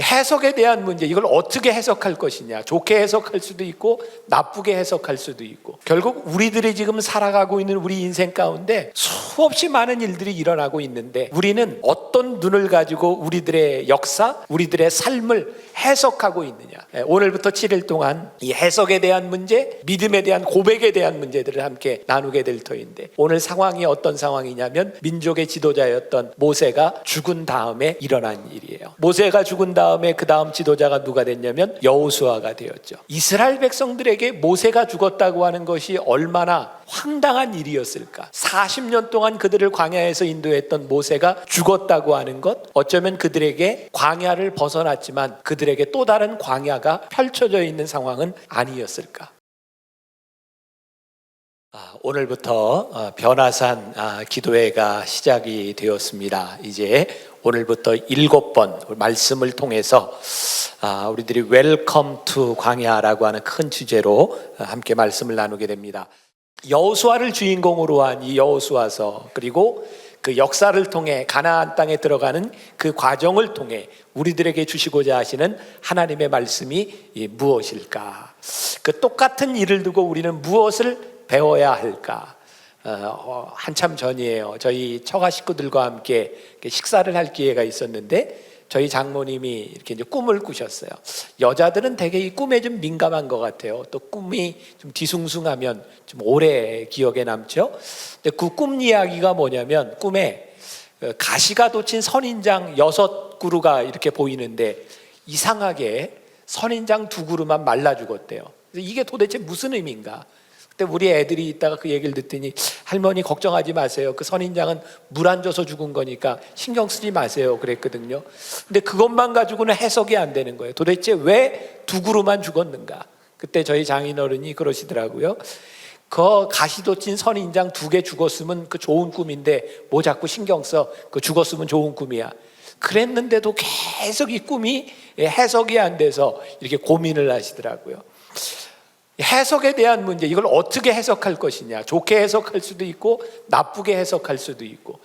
해석에 대한 문제, 이걸 어떻게 해석할 것이냐. 좋게 해석할 수도 있고, 나쁘게 해석할 수도 있고. 결국 우리들이 지금 살아가고 있는 우리 인생 가운데 수없이 많은 일들이 일어나고 있는데, 우리는 어떤 눈을 가지고 우리들의 역사, 우리들의 삶을 해석하고 있느냐. 예, 오늘부터 7일 동안 이 해석에 대한 문제, 믿음에 대한 고백에 대한 문제들을 함께 나누게 될 터인데, 오늘 상황이 어떤 상황이냐면, 민족의 지도자였던 모세가 죽은 다음에 일어난 일이에요. 모세가 죽은 다음에 그 다음 지도자가 누가 됐냐면 여호수아가 되었죠. 이스라엘 백성들에게 모세가 죽었다고 하는 것이 얼마나 황당한 일이었을까? 40년 동안 그들을 광야에서 인도했던 모세가 죽었다고 하는 것, 어쩌면 그들에게 광야를 벗어났지만 그들에게 또 다른 광야가 펼쳐져 있는 상황은 아니었을까? 아, 오늘부터 어, 변화산 아, 기도회가 시작이 되었습니다. 이제 오늘부터 일곱 번 말씀을 통해서 아, 우리들이 웰컴 투 광야라고 하는 큰 주제로 어, 함께 말씀을 나누게 됩니다. 여호수아를 주인공으로 한 이 여호수아서 그리고 그 역사를 통해 가나안 땅에 들어가는 그 과정을 통해 우리들에게 주시고자 하시는 하나님의 말씀이 이 무엇일까? 그 똑같은 일을 두고 우리는 무엇을 배워야 할까? 어, 어, 한참 전이에요. 저희 처가 식구들과 함께 식사를 할 기회가 있었는데 저희 장모님이 이렇게 이제 꿈을 꾸셨어요. 여자들은 되게 이 꿈에 좀 민감한 것 같아요. 또 꿈이 좀 뒤숭숭하면 좀 오래 기억에 남죠. 근데 그 꿈 이야기가 뭐냐면 꿈에 어, 가시가 돋친 선인장 여섯 그루가 이렇게 보이는데 이상하게 선인장 두 그루만 말라 죽었대요. 이게 도대체 무슨 의미인가? 그때 우리 애들이 있다가 그 얘기를 듣더니 할머니 걱정하지 마세요. 그 선인장은 물 안 줘서 죽은 거니까 신경 쓰지 마세요. 그랬거든요. 근데 그것만 가지고는 해석이 안 되는 거예요. 도대체 왜 두 그루만 죽었는가? 그때 저희 장인어른이 그러시더라고요. 그 가시돋친 선인장 두 개 죽었으면 그 좋은 꿈인데 뭐 자꾸 신경 써? 그 죽었으면 좋은 꿈이야. 그랬는데도 계속 이 꿈이 해석이 안 돼서 이렇게 고민을 하시더라고요. 해석에 대한 문제, 이걸 어떻게 해석할 것이냐. 좋게 해석할 수도 있고, 나쁘게 해석할 수도 있고.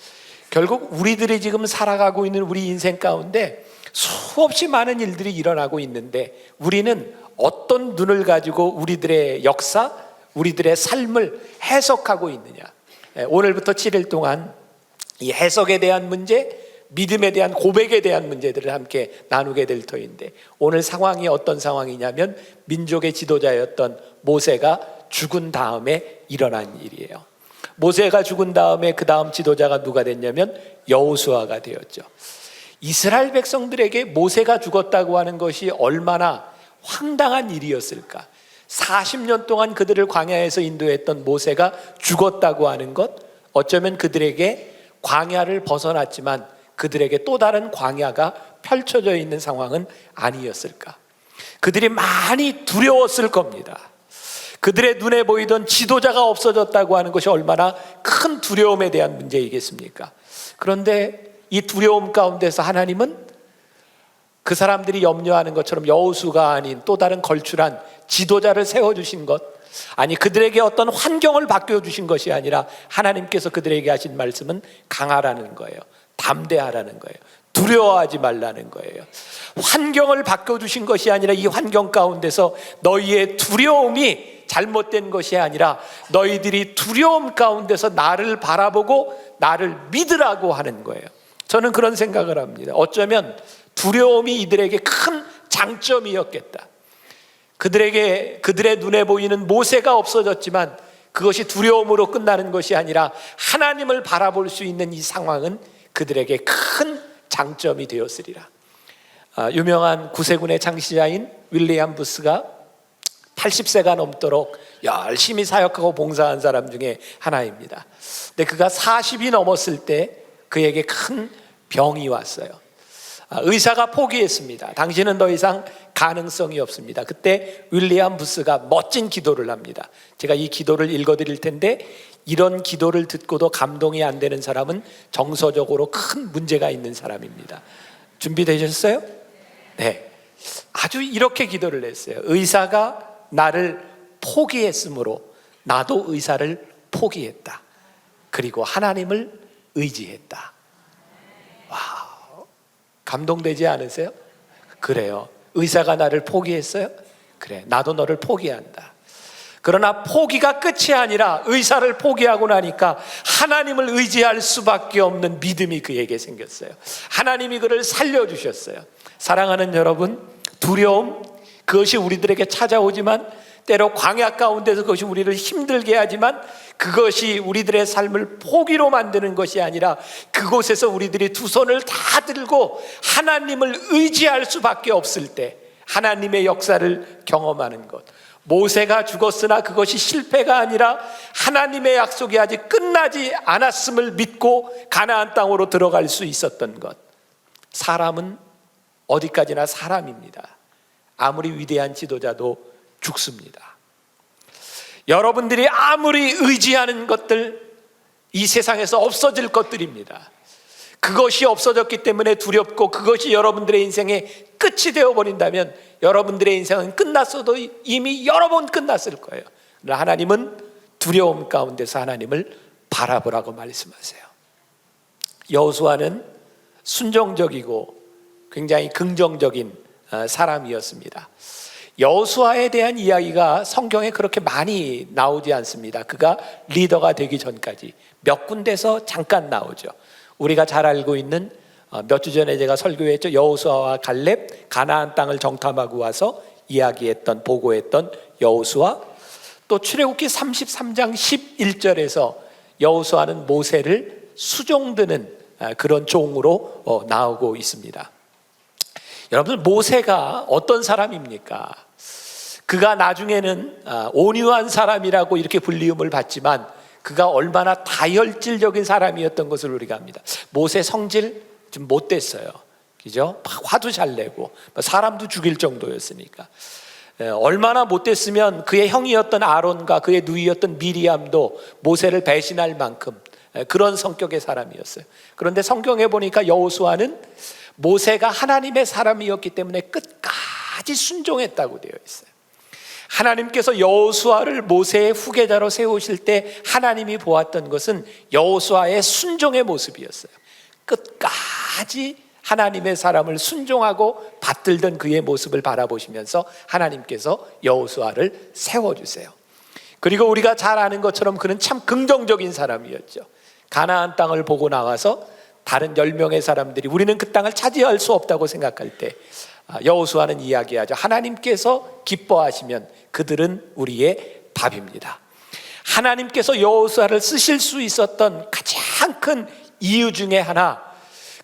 결국 우리들이 지금 살아가고 있는 우리 인생 가운데 수없이 많은 일들이 일어나고 있는데, 우리는 어떤 눈을 가지고 우리들의 역사, 우리들의 삶을 해석하고 있느냐. 예, 오늘부터 7일 동안 이 해석에 대한 문제, 믿음에 대한 고백에 대한 문제들을 함께 나누게 될 터인데 오늘 상황이 어떤 상황이냐면 민족의 지도자였던 모세가 죽은 다음에 일어난 일이에요. 모세가 죽은 다음에 그 다음 지도자가 누가 됐냐면 여호수아가 되었죠. 이스라엘 백성들에게 모세가 죽었다고 하는 것이 얼마나 황당한 일이었을까? 40년 동안 그들을 광야에서 인도했던 모세가 죽었다고 하는 것, 어쩌면 그들에게 광야를 벗어났지만 그들에게 또 다른 광야가 펼쳐져 있는 상황은 아니었을까? 그들이 많이 두려웠을 겁니다. 그들의 눈에 보이던 지도자가 없어졌다고 하는 것이 얼마나 큰 두려움에 대한 문제이겠습니까? 그런데 이 두려움 가운데서 하나님은 그 사람들이 염려하는 것처럼 여우수가 아닌 또 다른 걸출한 지도자를 세워주신 것, 아니 그들에게 어떤 환경을 바뀌어 주신 것이 아니라 하나님께서 그들에게 하신 말씀은 강하라는 거예요. 담대하라는 거예요. 두려워하지 말라는 거예요. 환경을 바꿔주신 것이 아니라 이 환경 가운데서 너희의 두려움이 잘못된 것이 아니라 너희들이 두려움 가운데서 나를 바라보고 나를 믿으라고 하는 거예요. 저는 그런 생각을 합니다. 어쩌면 두려움이 이들에게 큰 장점이었겠다. 그들에게 그들의 눈에 보이는 모세가 없어졌지만 그것이 두려움으로 끝나는 것이 아니라 하나님을 바라볼 수 있는 이 상황은 그들에게 큰 장점이 되었으리라. 아, 유명한 구세군의 창시자인 윌리엄 부스가 80세가 넘도록 열심히 사역하고 봉사한 사람 중에 하나입니다. 근데 그가 40이 넘었을 때 그에게 큰 병이 왔어요. 아, 의사가 포기했습니다. 당신은 더 이상 가능성이 없습니다. 그때 윌리엄 부스가 멋진 기도를 합니다. 제가 이 기도를 읽어드릴 텐데 이런 기도를 듣고도 감동이 안 되는 사람은 정서적으로 큰 문제가 있는 사람입니다. 준비되셨어요? 네. 아주 이렇게 기도를 했어요. 의사가 나를 포기했으므로 나도 의사를 포기했다. 그리고 하나님을 의지했다. 와, 감동되지 않으세요? 그래요. 의사가 나를 포기했어요? 그래. 나도 너를 포기한다. 그러나 포기가 끝이 아니라 의사를 포기하고 나니까 하나님을 의지할 수밖에 없는 믿음이 그에게 생겼어요. 하나님이 그를 살려주셨어요. 사랑하는 여러분, 두려움, 그것이 우리들에게 찾아오지만 때로 광야 가운데서 그것이 우리를 힘들게 하지만 그것이 우리들의 삶을 포기로 만드는 것이 아니라 그곳에서 우리들이 두 손을 다 들고 하나님을 의지할 수밖에 없을 때 하나님의 역사를 경험하는 것. 모세가 죽었으나 그것이 실패가 아니라 하나님의 약속이 아직 끝나지 않았음을 믿고 가나안 땅으로 들어갈 수 있었던 것. 사람은 어디까지나 사람입니다. 아무리 위대한 지도자도 죽습니다. 여러분들이 아무리 의지하는 것들 이 세상에서 없어질 것들입니다. 그것이 없어졌기 때문에 두렵고 그것이 여러분들의 인생의 끝이 되어 버린다면 여러분들의 인생은 끝났어도 이미 여러 번 끝났을 거예요. 하나님은 두려움 가운데서 하나님을 바라보라고 말씀하세요. 여호수아는 순종적이고 굉장히 긍정적인 어, 사람이었습니다. 여호수아에 대한 이야기가 성경에 그렇게 많이 나오지 않습니다. 그가 리더가 되기 전까지 몇 군데서 잠깐 나오죠. 우리가 잘 알고 있는 어, 몇주 전에 제가 설교했죠. 여호수아와 갈렙 가나안 땅을 정탐하고 와서 이야기했던 보고했던 여호수아 또 출애굽기 33장 11절에서 여호수아는 모세를 수종드는 아, 그런 종으로 어, 나오고 있습니다. 여러분들 모세가 어떤 사람입니까? 그가 나중에는 아, 온유한 사람이라고 이렇게 불리움을 받지만 그가 얼마나 다혈질적인 사람이었던 것을 우리가 압니다. 모세 성질 좀 못됐어요. 그죠? 화도 잘 내고 사람도 죽일 정도였으니까. 에, 얼마나 못됐으면 그의 형이었던 아론과 그의 누이였던 미리암도 모세를 배신할 만큼 에, 그런 성격의 사람이었어요. 그런데 성경에 보니까 여호수아는 모세가 하나님의 사람이었기 때문에 끝까지 순종했다고 되어 있어요. 하나님께서 여호수아를 모세의 후계자로 세우실 때 하나님이 보았던 것은 여호수아의 순종의 모습이었어요. 끝까지 하나님의 사람을 순종하고 받들던 그의 모습을 바라보시면서 하나님께서 여호수아를 세워 주세요. 그리고 우리가 잘 아는 것처럼 그는 참 긍정적인 사람이었죠. 가나안 땅을 보고 나와서 다른 열 명의 사람들이 우리는 그 땅을 차지할 수 없다고 생각할 때 아, 여호수아는 이야기하죠. 하나님께서 기뻐하시면 그들은 우리의 밥입니다. 하나님께서 여호수아를 쓰실 수 있었던 가장 큰 이유 중에 하나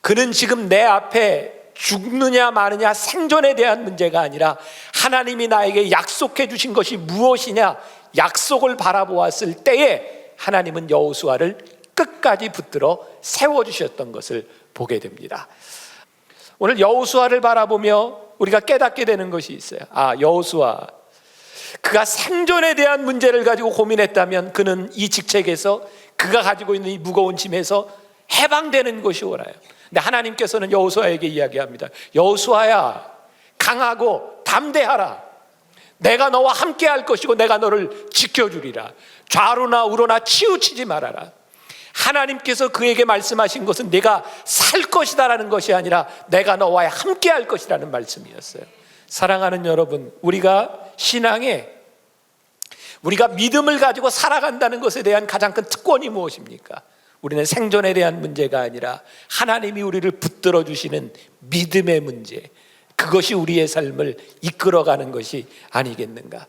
그는 지금 내 앞에 죽느냐 마느냐 생존에 대한 문제가 아니라 하나님이 나에게 약속해 주신 것이 무엇이냐 약속을 바라보았을 때에 하나님은 여호수아를 끝까지 붙들어 세워 주셨던 것을 보게 됩니다. 오늘 여호수아를 바라보며 우리가 깨닫게 되는 것이 있어요. 아, 여호수아 그가 생존에 대한 문제를 가지고 고민했다면 그는 이 직책에서 그가 가지고 있는 이 무거운 짐에서 해방되는 것이 오라요. 근데 하나님께서는 여호수아에게 이야기합니다. 여호수아야 강하고 담대하라. 내가 너와 함께 할 것이고 내가 너를 지켜주리라. 좌로나 우로나 치우치지 말아라. 하나님께서 그에게 말씀하신 것은 내가 살 것이다라는 것이 아니라 내가 너와 함께 할 것이라는 말씀이었어요. 사랑하는 여러분, 우리가 신앙에 우리가 믿음을 가지고 살아간다는 것에 대한 가장 큰 특권이 무엇입니까? 우리는 생존에 대한 문제가 아니라 하나님이 우리를 붙들어 주시는 믿음의 문제. 그것이 우리의 삶을 이끌어가는 것이 아니겠는가?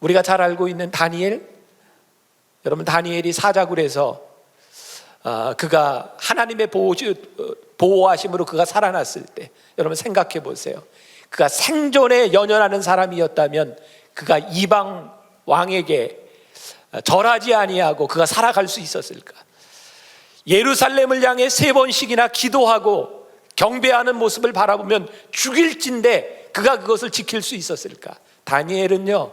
우리가 잘 알고 있는 다니엘, 여러분 다니엘이 사자굴에서 아, 그가 하나님의 보호, 보호하심으로 그가 살아났을 때 여러분 생각해 보세요. 그가 생존에 연연하는 사람이었다면 그가 이방 왕에게 절하지 아니하고 그가 살아갈 수 있었을까? 예루살렘을 향해 세 번씩이나 기도하고 경배하는 모습을 바라보면 죽일진데 그가 그것을 지킬 수 있었을까? 다니엘은요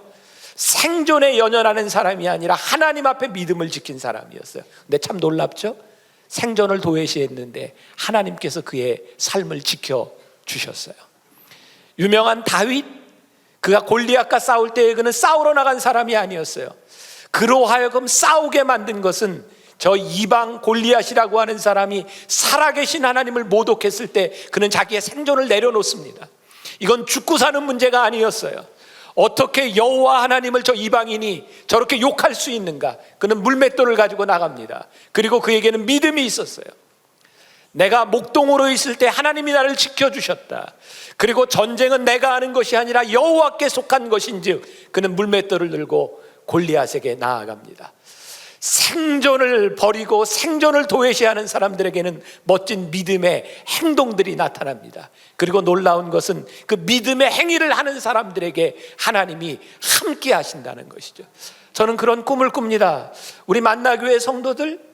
생존에 연연하는 사람이 아니라 하나님 앞에 믿음을 지킨 사람이었어요. 근데 참 놀랍죠? 생존을 도외시했는데 하나님께서 그의 삶을 지켜 주셨어요. 유명한 다윗 그가 골리앗과 싸울 때에 그는 싸우러 나간 사람이 아니었어요. 그로 하여금 싸우게 만든 것은 저 이방 골리앗이라고 하는 사람이 살아계신 하나님을 모독했을 때 그는 자기의 생존을 내려놓습니다. 이건 죽고 사는 문제가 아니었어요. 어떻게 여호와 하나님을 저 이방인이 저렇게 욕할 수 있는가? 그는 물맷돌을 가지고 나갑니다. 그리고 그에게는 믿음이 있었어요. 내가 목동으로 있을 때 하나님이 나를 지켜 주셨다. 그리고 전쟁은 내가 하는 것이 아니라 여호와께 속한 것인즉 그는 물맷돌을 들고 골리앗에게 나아갑니다. 생존을 버리고 생존을 도외시하는 사람들에게는 멋진 믿음의 행동들이 나타납니다. 그리고 놀라운 것은 그 믿음의 행위를 하는 사람들에게 하나님이 함께 하신다는 것이죠. 저는 그런 꿈을 꿉니다. 우리 만나교회 성도들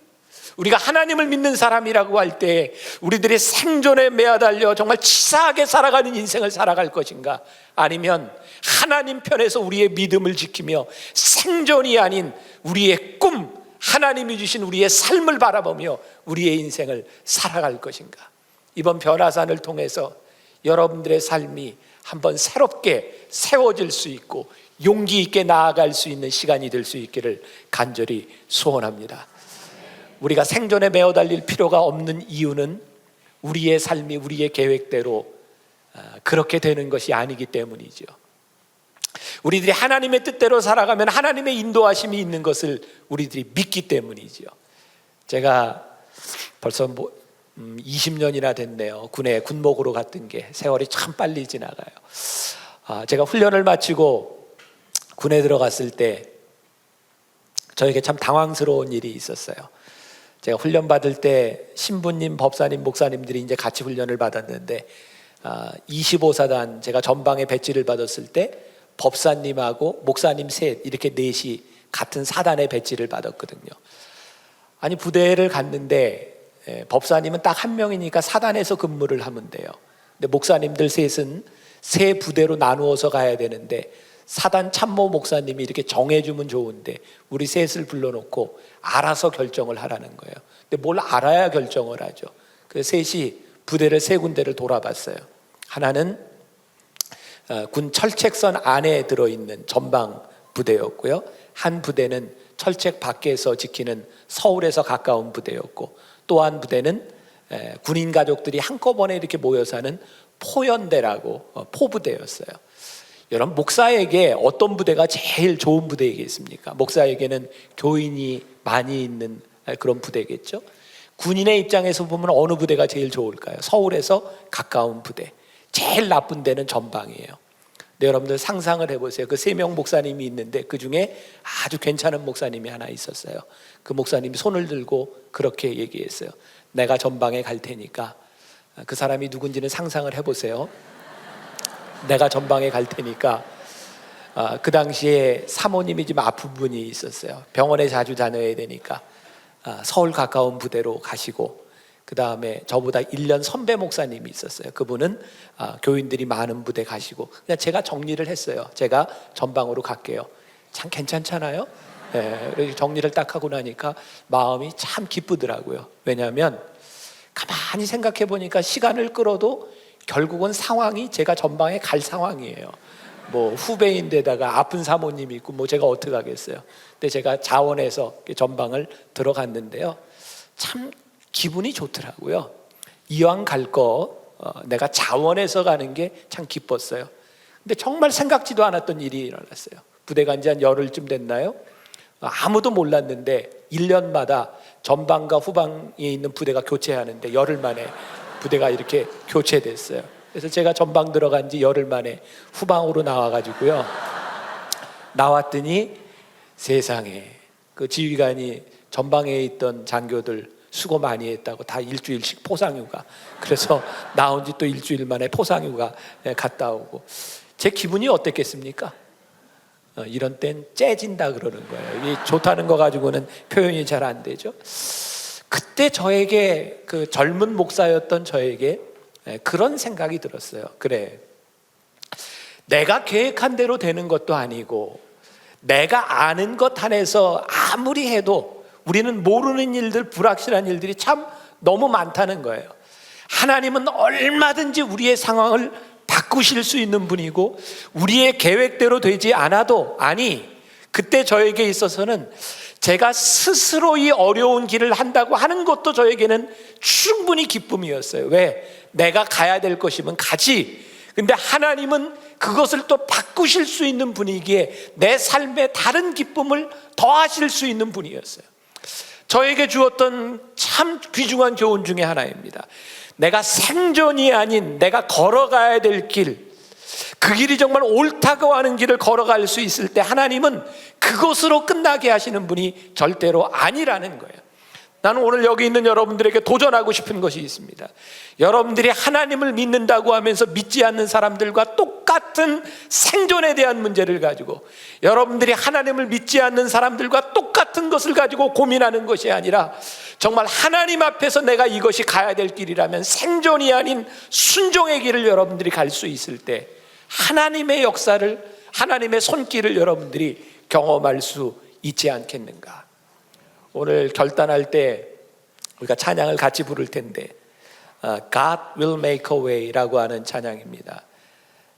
우리가 하나님을 믿는 사람이라고 할 때 우리들이 생존에 매어달려 정말 치사하게 살아가는 인생을 살아갈 것인가 아니면 하나님 편에서 우리의 믿음을 지키며 생존이 아닌 우리의 꿈 하나님이 주신 우리의 삶을 바라보며 우리의 인생을 살아갈 것인가 이번 변화산을 통해서 여러분들의 삶이 한번 새롭게 세워질 수 있고 용기 있게 나아갈 수 있는 시간이 될 수 있기를 간절히 소원합니다. 우리가 생존에 매어 달릴 필요가 없는 이유는 우리의 삶이 우리의 계획대로 아, 그렇게 되는 것이 아니기 때문이죠. 우리들이 하나님의 뜻대로 살아가면 하나님의 인도하심이 있는 것을 우리들이 믿기 때문이죠. 제가 벌써 뭐 20년이나 됐네요. 군에 군목으로 갔던 게 세월이 참 빨리 지나가요. 아, 제가 훈련을 마치고 군에 들어갔을 때 저에게 참 당황스러운 일이 있었어요. 제가 훈련 받을 때 신부님, 법사님, 목사님들이 이제 같이 훈련을 받았는데 아, 25사단 제가 전방에 배지를 받았을 때 법사님하고 목사님 셋 이렇게 넷이 같은 사단의 배지를 받았거든요. 아니 부대를 갔는데 예, 법사님은 딱 한 명이니까 사단에서 근무를 하면 돼요. 근데 목사님들 셋은 세 부대로 나누어서 가야 되는데 사단 참모 목사님이 이렇게 정해주면 좋은데 우리 셋을 불러놓고 알아서 결정을 하라는 거예요. 근데 뭘 알아야 결정을 하죠. 그 셋이 부대를 세 군데를 돌아봤어요. 하나는 어, 군 철책선 안에 들어있는 전방 부대였고요. 한 부대는 철책 밖에서 지키는 서울에서 가까운 부대였고 또 한 부대는 에, 군인 가족들이 한꺼번에 이렇게 모여 사는 포연대라고 어, 포부대였어요. 여러분 목사에게 어떤 부대가 제일 좋은 부대이겠습니까? 목사에게는 교인이 많이 있는 그런 부대겠죠. 군인의 입장에서 보면 어느 부대가 제일 좋을까요? 서울에서 가까운 부대. 제일 나쁜 데는 전방이에요. 네, 여러분들 상상을 해보세요. 그 세 명 목사님이 있는데 그 중에 아주 괜찮은 목사님이 하나 있었어요. 그 목사님이 손을 들고 그렇게 얘기했어요. 내가 전방에 갈 테니까 그 사람이 누군지는 상상을 해보세요. 내가 전방에 갈 테니까 아, 그 당시에 사모님이 좀 아픈 분이 있었어요. 병원에 자주 다녀야 되니까 아, 서울 가까운 부대로 가시고 그 다음에 저보다 1년 선배 목사님이 있었어요. 그분은 아, 교인들이 많은 부대 가시고 그냥 제가 정리를 했어요. 제가 전방으로 갈게요. 참 괜찮잖아요. 예, 정리를 딱 하고 나니까 마음이 참 기쁘더라고요. 왜냐하면 가만히 생각해 보니까 시간을 끌어도 결국은 상황이 제가 전방에 갈 상황이에요. 뭐 후배인데다가 아픈 사모님이 있고 뭐 제가 어떻게 하겠어요. 근데 제가 자원해서 전방을 들어갔는데요. 참 기분이 좋더라고요. 이왕 갈거 어, 내가 자원해서 가는 게 참 기뻤어요. 근데 정말 생각지도 않았던 일이 일어났어요. 부대 간 지 한 열흘쯤 됐나요? 아무도 몰랐는데 1년마다 전방과 후방에 있는 부대가 교체하는데 열흘 만에 부대가 이렇게 교체됐어요. 그래서 제가 전방 들어간 지 열흘 만에 후방으로 나와가지고요. 나왔더니 세상에 그 지휘관이 전방에 있던 장교들 수고 많이 했다고 다 일주일씩 포상휴가. 그래서 나온 지 또 일주일 만에 포상휴가 갔다 오고 제 기분이 어땠겠습니까? 어, 이런 땐 째진다 그러는 거예요. 이 좋다는 거 가지고는 표현이 잘 안 되죠. 그때 저에게 그 젊은 목사였던 저에게 예, 그런 생각이 들었어요. 그래. 내가 계획한 대로 되는 것도 아니고 내가 아는 것 안에서 아무리 해도 우리는 모르는 일들, 불확실한 일들이 참 너무 많다는 거예요. 하나님은 얼마든지 우리의 상황을 바꾸실 수 있는 분이고 우리의 계획대로 되지 않아도 아니 그때 저에게 있어서는 제가 스스로 이 어려운 길을 한다고 하는 것도 저에게는 충분히 기쁨이었어요. 왜? 내가 가야 될 것이면 가지. 근데 하나님은 그것을 또 바꾸실 수 있는 분이기에 내 삶에 다른 기쁨을 더하실 수 있는 분이었어요. 저에게 주었던 참 귀중한 교훈 중에 하나입니다. 내가 생존이 아닌 내가 걸어가야 될 길, 그 길이 정말 옳다고 하는 길을 걸어갈 수 있을 때 하나님은 그것으로 끝나게 하시는 분이 절대로 아니라는 거예요. 나는 오늘 여기 있는 여러분들에게 도전하고 싶은 것이 있습니다. 여러분들이 하나님을 믿는다고 하면서 믿지 않는 사람들과 똑같은 생존에 대한 문제를 가지고 여러분들이 하나님을 믿지 않는 사람들과 똑같은 것을 가지고 고민하는 것이 아니라 정말 하나님 앞에서 내가 이것이 가야 될 길이라면 생존이 아닌 순종의 길을 여러분들이 갈 수 있을 때 하나님의 역사를 하나님의 손길을 여러분들이 경험할 수 있지 않겠는가? 오늘 결단할 때 우리가 찬양을 같이 부를 텐데 어, God will make a way라고 하는 찬양입니다.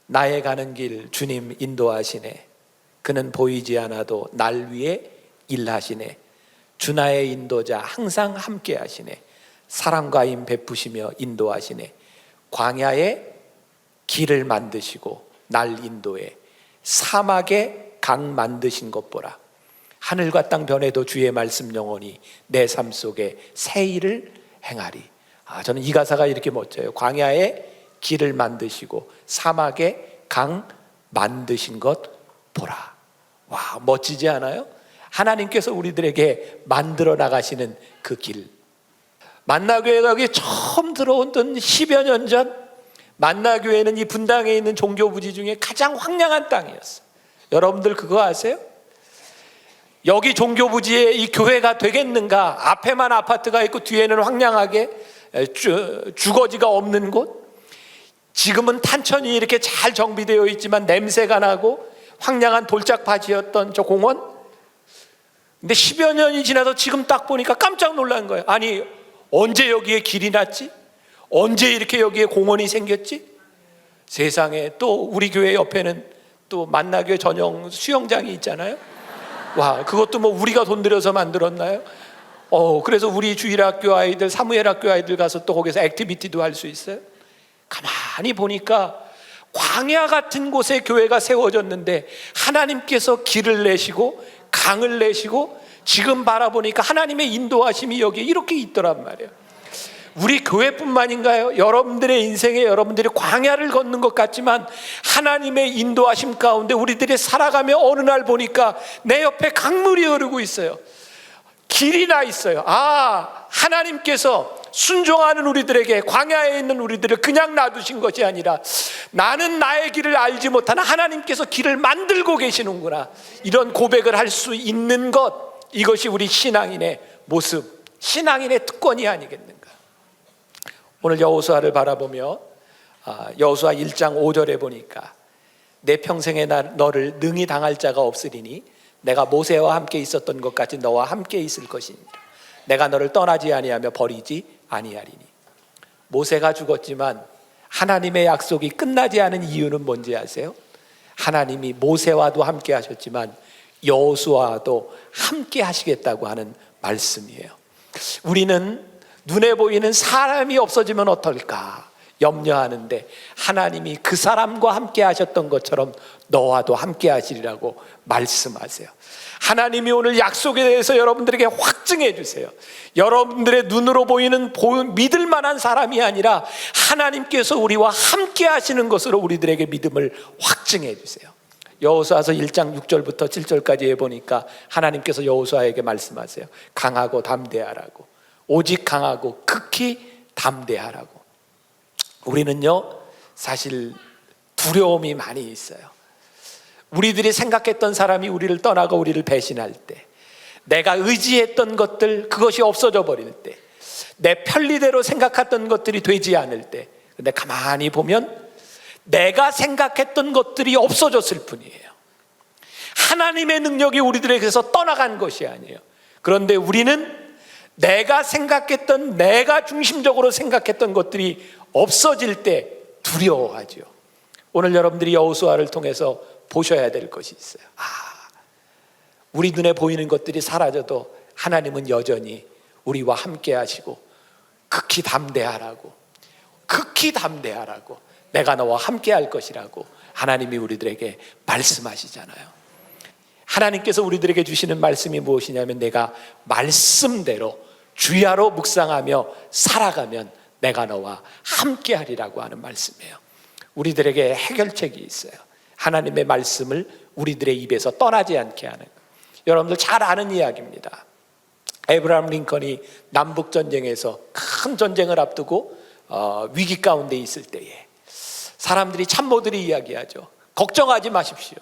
나의 가는 길 주님 인도하시네. 그는 보이지 않아도 날 위해 일하시네. 주 나의 인도자 항상 함께 하시네. 사랑과 임 베푸시며 인도하시네. 광야에 길을 만드시고 날 인도해 사막에 강 만드신 것 보라. 하늘과 땅 변해도 주의 말씀 영원히 내 삶 속에 새 일을 행하리. 아, 저는 이 가사가 이렇게 멋져요. 광야에 길을 만드시고 사막에 강 만드신 것 보라. 와, 멋지지 않아요? 하나님께서 우리들에게 만들어 나가시는 그 길. 만나교회가 여기 처음 들어오던 10여 년 전 만나교회는 이 분당에 있는 종교부지 중에 가장 황량한 땅이었어요. 여러분들 그거 아세요? 여기 종교부지에 이 교회가 되겠는가? 앞에만 아파트가 있고 뒤에는 황량하게 주, 주거지가 없는 곳. 지금은 탄천이 이렇게 잘 정비되어 있지만 냄새가 나고 황량한 돌짝바지였던 저 공원. 근데 10여 년이 지나서 지금 딱 보니까 깜짝 놀란 거예요. 아니, 언제 여기에 길이 났지? 언제 이렇게 여기에 공원이 생겼지? 세상에 또 우리 교회 옆에는 또 만나교회 전용 수영장이 있잖아요. 와, 그것도 뭐 우리가 돈 들여서 만들었나요? 어, 그래서 우리 주일 학교 아이들, 사무엘 학교 아이들 가서 또 거기서 액티비티도 할 수 있어요. 가만히 보니까 광야 같은 곳에 교회가 세워졌는데 하나님께서 길을 내시고 강을 내시고 지금 바라보니까 하나님의 인도하심이 여기에 이렇게 있더란 말이에요. 우리 교회뿐만인가요? 여러분들의 인생에 여러분들이 광야를 걷는 것 같지만 하나님의 인도하심 가운데 우리들이 살아가며 어느 날 보니까 내 옆에 강물이 흐르고 있어요. 길이 나 있어요. 아, 하나님께서 순종하는 우리들에게 광야에 있는 우리들을 그냥 놔두신 것이 아니라 나는 나의 길을 알지 못하나 하나님께서 길을 만들고 계시는구나. 이런 고백을 할 수 있는 것 이것이 우리 신앙인의 모습, 신앙인의 특권이 아니겠는가. 오늘 여호수아를 바라보며 아, 여호수아 1장 5절에 보니까 내 평생에 나, 너를 능히 당할 자가 없으리니 내가 모세와 함께 있었던 것 같이 너와 함께 있을 것이니라. 내가 너를 떠나지 아니하며 버리지 아니하리니. 모세가 죽었지만 하나님의 약속이 끝나지 않은 이유는 뭔지 아세요? 하나님이 모세와도 함께 하셨지만 여호수아도 함께 하시겠다고 하는 말씀이에요. 우리는 눈에 보이는 사람이 없어지면 어떨까 염려하는데 하나님이 그 사람과 함께 하셨던 것처럼 너와도 함께 하시리라고 말씀하세요. 하나님이 오늘 약속에 대해서 여러분들에게 확증해 주세요. 여러분들의 눈으로 보이는 믿을 만한 사람이 아니라 하나님께서 우리와 함께 하시는 것으로 우리들에게 믿음을 확증해 주세요. 여호수아서 1장 6절부터 7절까지 해 보니까 하나님께서 여호수아에게 말씀하세요. 강하고 담대하라고. 오직 강하고 극히 담대하라고. 우리는요, 사실 두려움이 많이 있어요. 우리들이 생각했던 사람이 우리를 떠나고 우리를 배신할 때, 내가 의지했던 것들, 그것이 없어져 버릴 때, 내 편리대로 생각했던 것들이 되지 않을 때, 근데 가만히 보면 내가 생각했던 것들이 없어졌을 뿐이에요. 하나님의 능력이 우리들에게서 떠나간 것이 아니에요. 그런데 우리는 내가 생각했던, 내가 중심적으로 생각했던 것들이 없어질 때 두려워하죠. 오늘 여러분들이 여호수아를 통해서 보셔야 될 것이 있어요. 아, 우리 눈에 보이는 것들이 사라져도 하나님은 여전히 우리와 함께 하시고 극히 담대하라고 극히 담대하라고 내가 너와 함께 할 것이라고 하나님이 우리들에게 말씀하시잖아요. 하나님께서 우리들에게 주시는 말씀이 무엇이냐면 내가 말씀대로 주야로 묵상하며 살아가면 내가 너와 함께 하리라고 하는 말씀이에요. 우리들에게 해결책이 있어요. 하나님의 말씀을 우리들의 입에서 떠나지 않게 하는. 여러분들 잘 아는 이야기입니다. 에브라함 링컨이 남북 전쟁에서 큰 전쟁을 앞두고 어, 위기 가운데 있을 때에 사람들이 참모들이 이야기하죠. 걱정하지 마십시오.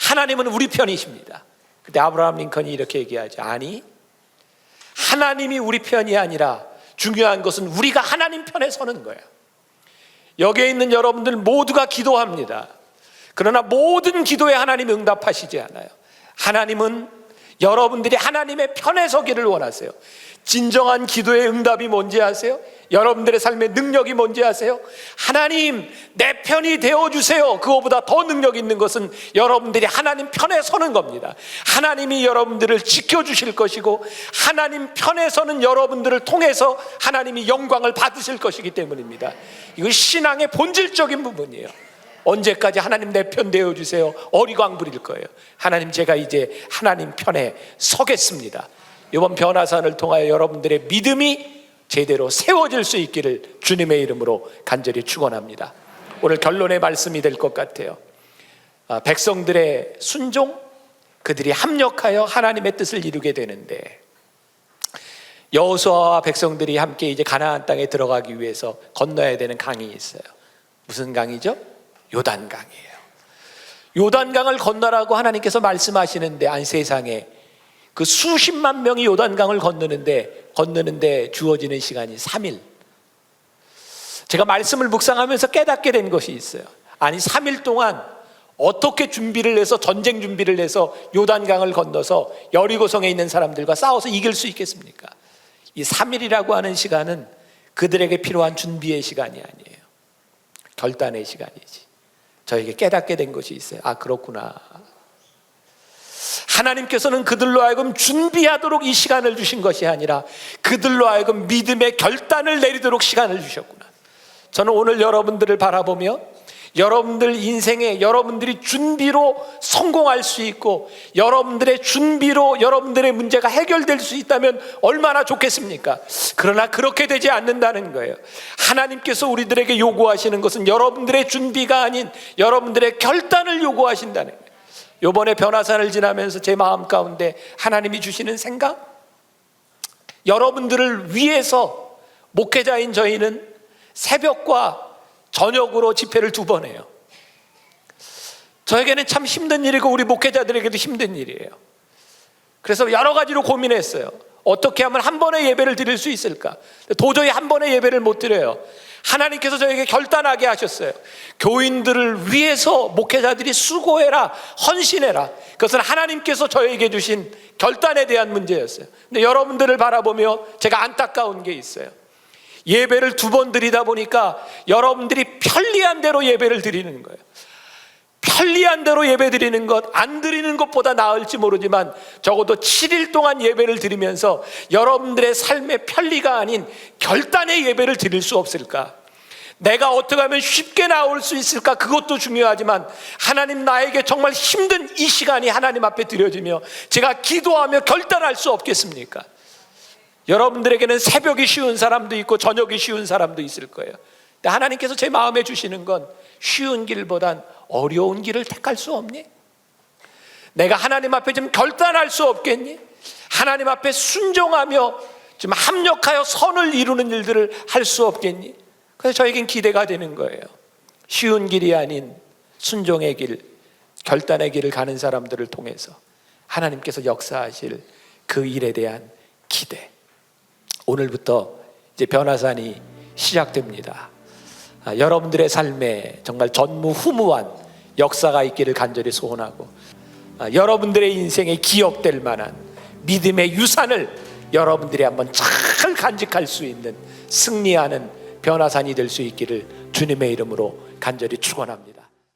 하나님은 우리 편이십니다. 그때 아브라함 링컨이 이렇게 얘기하죠. 아니, 하나님이 우리 편이 아니라 중요한 것은 우리가 하나님 편에 서는 거예요. 여기에 있는 여러분들 모두가 기도합니다. 그러나 모든 기도에 하나님 응답하시지 않아요. 하나님은 여러분들이 하나님의 편에 서기를 원하세요. 진정한 기도의 응답이 뭔지 아세요? 여러분들의 삶의 능력이 뭔지 아세요? 하나님, 내 편이 되어주세요. 그거보다 더 능력 있는 것은 여러분들이 하나님 편에 서는 겁니다. 하나님이 여러분들을 지켜주실 것이고, 하나님 편에 서는 여러분들을 통해서 하나님이 영광을 받으실 것이기 때문입니다. 이거 신앙의 본질적인 부분이에요. 언제까지 하나님 내 편 되어 주세요. 어리광 부릴 거예요. 하나님 제가 이제 하나님 편에 서겠습니다. 이번 변화산을 통하여 여러분들의 믿음이 제대로 세워질 수 있기를 주님의 이름으로 간절히 축원합니다. 오늘 결론의 말씀이 될 것 같아요. 아, 백성들의 순종, 그들이 합력하여 하나님의 뜻을 이루게 되는데 여호수아와 백성들이 함께 이제 가나안 땅에 들어가기 위해서 건너야 되는 강이 있어요. 무슨 강이죠? 요단강이에요. 요단강을 건너라고 하나님께서 말씀하시는데 안 세상에 그 수십만 명이 요단강을 건너는데 건너는데 주어지는 시간이 3일. 제가 말씀을 묵상하면서 깨닫게 된 것이 있어요. 아니 3일 동안 어떻게 준비를 해서 전쟁 준비를 해서 요단강을 건너서 여리고성에 있는 사람들과 싸워서 이길 수 있겠습니까? 이 3일이라고 하는 시간은 그들에게 필요한 준비의 시간이 아니에요. 결단의 시간이지. 저에게 깨닫게 된 것이 있어요. 아, 그렇구나. 하나님께서는 그들로 하여금 준비하도록 이 시간을 주신 것이 아니라 그들로 하여금 믿음의 결단을 내리도록 시간을 주셨구나. 저는 오늘 여러분들을 바라보며 여러분들 인생에 여러분들이 준비로 성공할 수 있고 여러분들의 준비로 여러분들의 문제가 해결될 수 있다면 얼마나 좋겠습니까? 그러나 그렇게 되지 않는다는 거예요. 하나님께서 우리들에게 요구하시는 것은 여러분들의 준비가 아닌 여러분들의 결단을 요구하신다는 거예요. 요번에 변화산을 지나면서 제 마음 가운데 하나님이 주시는 생각? 여러분들을 위해서 목회자인 저희는 새벽과 저녁으로 집회를 두 번 해요. 저에게는 참 힘든 일이고 우리 목회자들에게도 힘든 일이에요. 그래서 여러 가지로 고민했어요. 어떻게 하면 한 번에 예배를 드릴 수 있을까? 도저히 한 번에 예배를 못 드려요. 하나님께서 저에게 결단하게 하셨어요. 교인들을 위해서 목회자들이 수고해라, 헌신해라. 그것은 하나님께서 저에게 주신 결단에 대한 문제였어요. 근데 여러분들을 바라보며 제가 안타까운 게 있어요. 예배를 두 번 드리다 보니까 여러분들이 편리한 대로 예배를 드리는 거예요. 편리한 대로 예배 드리는 것, 안 드리는 것보다 나을지 모르지만 적어도 7일 동안 예배를 드리면서 여러분들의 삶의 편리가 아닌 결단의 예배를 드릴 수 없을까? 내가 어떻게 하면 쉽게 나올 수 있을까? 그것도 중요하지만 하나님 나에게 정말 힘든 이 시간이 하나님 앞에 드려지며 제가 기도하며 결단할 수 없겠습니까? 여러분들에게는 새벽이 쉬운 사람도 있고 저녁이 쉬운 사람도 있을 거예요. 근데 하나님께서 제 마음에 주시는 건 쉬운 길보단 어려운 길을 택할 수 없니? 내가 하나님 앞에 좀 결단할 수 없겠니? 하나님 앞에 순종하며 좀 합력하여 선을 이루는 일들을 할 수 없겠니? 그래서 저에겐 기대가 되는 거예요. 쉬운 길이 아닌 순종의 길, 결단의 길을 가는 사람들을 통해서 하나님께서 역사하실 그 일에 대한 기대. 오늘부터 이제 변화산이 시작됩니다. 아, 여러분들의 삶에 정말 전무후무한 역사가 있기를 간절히 소원하고 아, 여러분들의 인생에 기억될 만한 믿음의 유산을 여러분들이 한번 잘 간직할 수 있는 승리하는 변화산이 될 수 있기를 주님의 이름으로 간절히 축원합니다.